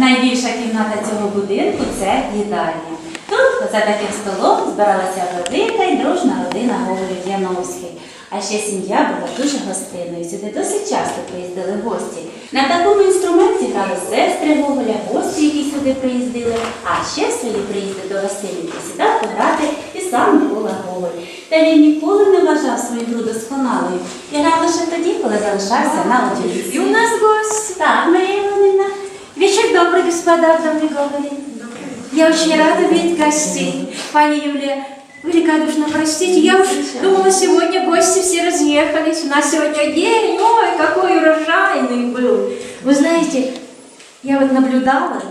найбільша кімната цього будинку це їдальня. Тут за таким столом збиралася велика і дружна родина Гоголів Яновських. А ще сім'я була дуже гостинною. Сюди досить часто приїздили гості. На такому інструменті грали сестри Гоголя, гості, які сюди приїздили. А ще в свої приїзди до гостинівки сідав пограти і сам Микола Гоголь. Та він ніколи не вважав свою гру досконалою. І грав лише тоді, коли залишався на одинці. И у нас гость. Так, добрый, господа, в доме Гоголя. Я очень рада видеть гостей. Пани Юлия, великодушно простите, я уж думала, сегодня гости все разъехались. У нас сегодня день, ой, какой урожайный был. Вы знаете, я вот наблюдала,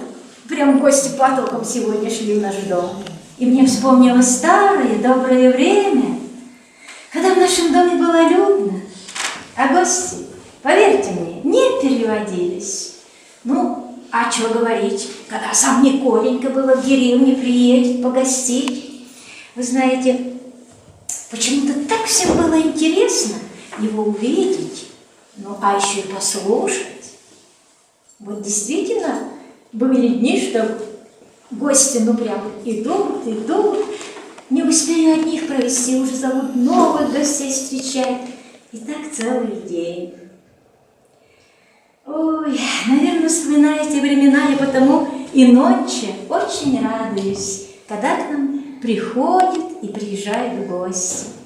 прям гости потоком сегодня шли в наш дом. И мне вспомнилось старое доброе время, Когда в нашем доме было людно, а гости, поверьте мне, не переводились. А что говорить, когда сам Николенька было в деревне приедет погостить. Вы знаете, почему-то так всем было интересно его увидеть, ну, а еще и послушать. Вот действительно были дни, что гости, ну, прям идут, идут, не успею от них провести, уже зовут новых гостей встречать. И так целый день. Ой, наверное, вспоминая эти времена, я потому и ночью очень радуюсь, когда к нам приходят и приезжают гости.